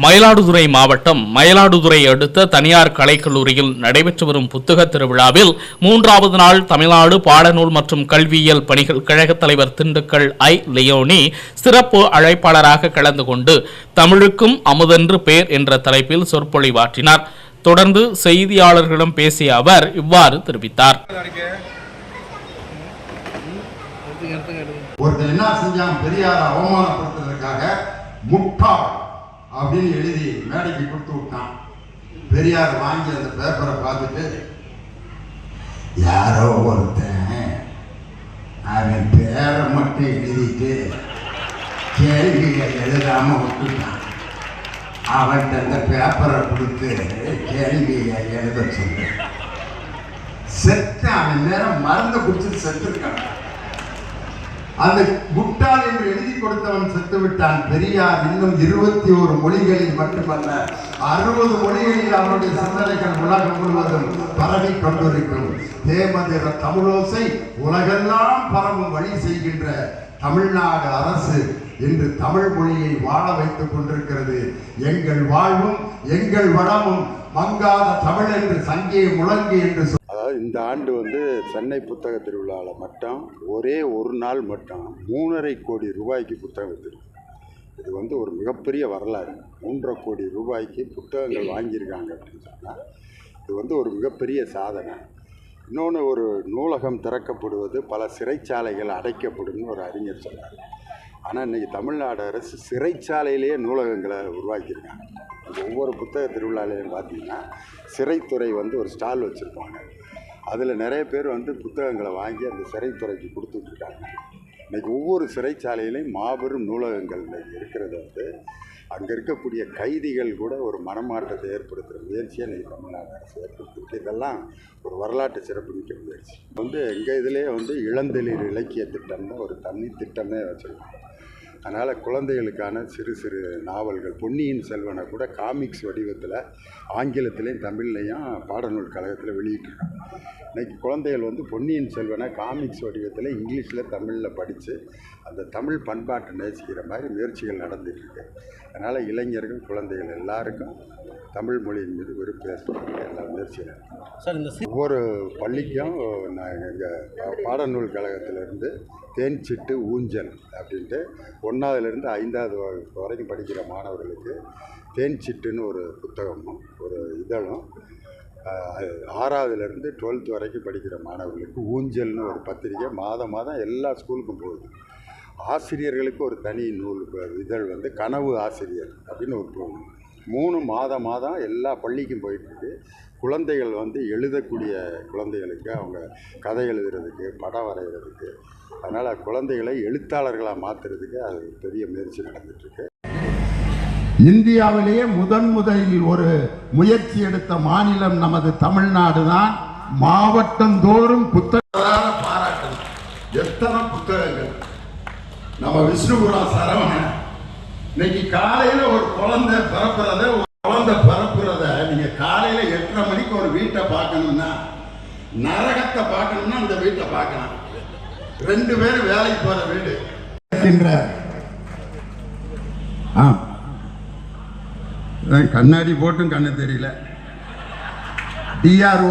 மயிலாடுதுறை மாவட்டம் மயிலாடுதுறை அடுத்த தனியார் கலைக்கல்லூரியில் நடைபெற்று வரும் புத்தக திருவிழாவில் மூன்றாவது நாள் தமிழ்நாடு பாடநூல் மற்றும் கல்வியியல் பணிகள் கழகத் தலைவர் திண்டுக்கல் ஐ. லியோனி சிறப்பு அழைப்பாளராக கலந்து கொண்டு தமிழுக்கும் அமுதென்று பேர் என்ற தலைப்பில் சொற்பொழிவாற்றினார் தொடர்ந்து செய்தியாளர்களிடம் பேசிய அவர் இவ்வாறு தெரிவித்தார். ஒருத்தர் என்ன செஞ்சான் பெரியார அவமானப்படுத்துறதுக்காக முட்டாள். அப்படின்னு எழுதி மேடைக்கு கொடுத்து விட்டான். பெரியார் வாங்கி அந்த பேப்பரை பார்த்துட்டு யாரோ ஒருத்தன் அவன் பேரை மட்டும் எழுதிட்டு கேள்விகள் எழுதாம விட்டுட்டான். அவன்கிட்ட அந்த பேப்பரை கொடுத்து கேள்வியை எழுத சொல்ல செத்து அவன் நேரம் மருந்து குடிச்சு செத்துருக்கான். அந்த குட்டால் என்று எழுதி கொடுத்தவன் செத்து விட்டான் பெரியார் இன்னும் இருபத்தி ஒரு மொழிகளில் மட்டுமல்ல அறுபது மொழிகளில் அவருடைய சிந்தனைகள் உலகம் முழுவதும் பரவி கொண்டிருக்கும். தேமதிர தமிழோசை உலகெல்லாம் பரவும் வழி செய்கின்ற தமிழ்நாடு அரசு இன்று தமிழ் மொழியை வாழ வைத்துக் கொண்டிருக்கிறது. எங்கள் வாழ்வும் எங்கள் வளமும் மங்காத தமிழ் என்று சங்கே முழங்கு என்று அதாவது இந்த ஆண்டு வந்து சென்னை புத்தக திருவிழாவில் மட்டும் ஒரே ஒரு நாள் மட்டும் மூணரை கோடி ரூபாய்க்கு புத்தகம் விற்றுருக்கு இது வந்து ஒரு மிகப்பெரிய வரலாறு. மூன்றரை கோடி ரூபாய்க்கு புத்தகங்கள் வாங்கியிருக்காங்க அப்படின்னு சொன்னால் இது வந்து ஒரு மிகப்பெரிய சாதனை. இன்னொன்று ஒரு நூலகம் திறக்கப்படுவது பல சிறைச்சாலைகள் அடைக்கப்படும்னு ஒரு அறிஞர் சொன்னார். ஆனால் இன்றைக்கி தமிழ்நாடு அரசு சிறைச்சாலையிலேயே நூலகங்களை உருவாக்கியிருக்காங்க. ஒவ்வொரு புத்தக திருவிழாலையும் பார்த்தீங்கன்னா சிறைத்துறை வந்து ஒரு ஸ்டால் வச்சுருப்பாங்க. அதில் நிறைய பேர் வந்து புத்தகங்களை வாங்கி அந்த சிறைத்துறைக்கு கொடுத்துட்ருக்காங்க. இன்றைக்கி ஒவ்வொரு சிறைச்சாலையிலையும் மாபெரும் நூலகங்கள் இன்னைக்கு இருக்கிறது வந்து அங்கே இருக்கக்கூடிய கைதிகள் கூட ஒரு மனமாற்றத்தை ஏற்படுத்துகிற முயற்சியை இன்றைக்கி தமிழ்நாடு அரசு ஏற்படுத்திருக்கு இதெல்லாம் ஒரு வரலாற்று சிறப்புமிக்க முயற்சி. வந்து எங்கள் இதிலே வந்து இளந்தளிர் இலக்கிய திட்டம்னு ஒரு தனி திட்டமே வச்சுருக்கோம் அதனால் குழந்தைகளுக்கான சிறு சிறு நாவல்கள் பொன்னியின் செல்வனை கூட காமிக்ஸ் வடிவத்தில் ஆங்கிலத்திலையும் தமிழ்லையும் பாடநூல் கழகத்தில் வெளியிட்டிருக்கோம் இன்றைக்கி குழந்தைகள் வந்து பொன்னியின் செல்வனை காமிக்ஸ் வடிவத்தில் இங்கிலீஷில் தமிழில் படித்து அந்த தமிழ் பண்பாட்டை நேசிக்கிற மாதிரி முயற்சிகள் நடந்துகிட்ருக்கு அதனால் இளைஞர்கள் குழந்தைகள் எல்லாருக்கும் தமிழ் மொழியின் மீது விருப்பம் ஏற்படுத்த எல்லா முயற்சிகள் சார் இந்த சி- ஒவ்வொரு பள்ளிக்கும் நான் எங்கள் பாடநூல் கழகத்திலேருந்து தேன்சிட்டு ஊஞ்சல் அப்படின்ட்டு ஒன்றாவதுலேருந்து ஐந்தாவது வகுப்பு வரைக்கும் படிக்கிற மாணவர்களுக்கு தேன்சிட்டுன்னு ஒரு புத்தகமும் ஒரு இதழும் ஆறாவதுலேருந்து டுவெல்த் வரைக்கும் படிக்கிற மாணவர்களுக்கு ஊஞ்சல்னு ஒரு பத்திரிக்கை மாதம் மாதம் எல்லா ஸ்கூலுக்கும் போகுது. ஆசிரியர்களுக்கு ஒரு தனி நூல் இதழ் வந்து கனவு ஆசிரியர் அப்படின்னு ஒரு போகணும் மூணு மாதம் மாதம் எல்லா பள்ளிக்கும் போயிட்டுருக்கு. குழந்தைகள் வந்து எழுதக்கூடிய குழந்தைகளுக்கு அவங்க கதை எழுதுறதுக்கு படம் வரைகிறதுக்கு அதனால் குழந்தைகளை எழுத்தாளர்களாக மாற்றுறதுக்கு அது பெரிய முயற்சி நடந்துட்டுருக்கு. இந்தியாவிலேயே முதன் முதலில் ஒரு முயற்சி எடுத்த மாநிலம் நமது தமிழ்நாடு தான் மாவட்டந்தோறும் புத்தகங்களாக பாராட்டணும். எத்தனை புத்தகங்கள்? நம்ம விஷ்ணுபுரா சரவணன் இன்னைக்கு காலையில ஒரு குழந்தை பிறப்புறத ஒரு குழந்தை பிறப்புறத நீங்க காலையில எட்டரை மணிக்கு ஒரு வீட்டை பார்க்கணும்னா நரகத்தை பார்க்கணும்னா அந்த வீட்டை பார்க்கலாம். ரெண்டு பேரும் வேலைக்கு போற வீடு. ஆ கண்ணாடி போட்டும் கண்ணு தெரியல. டிஆர்ஓ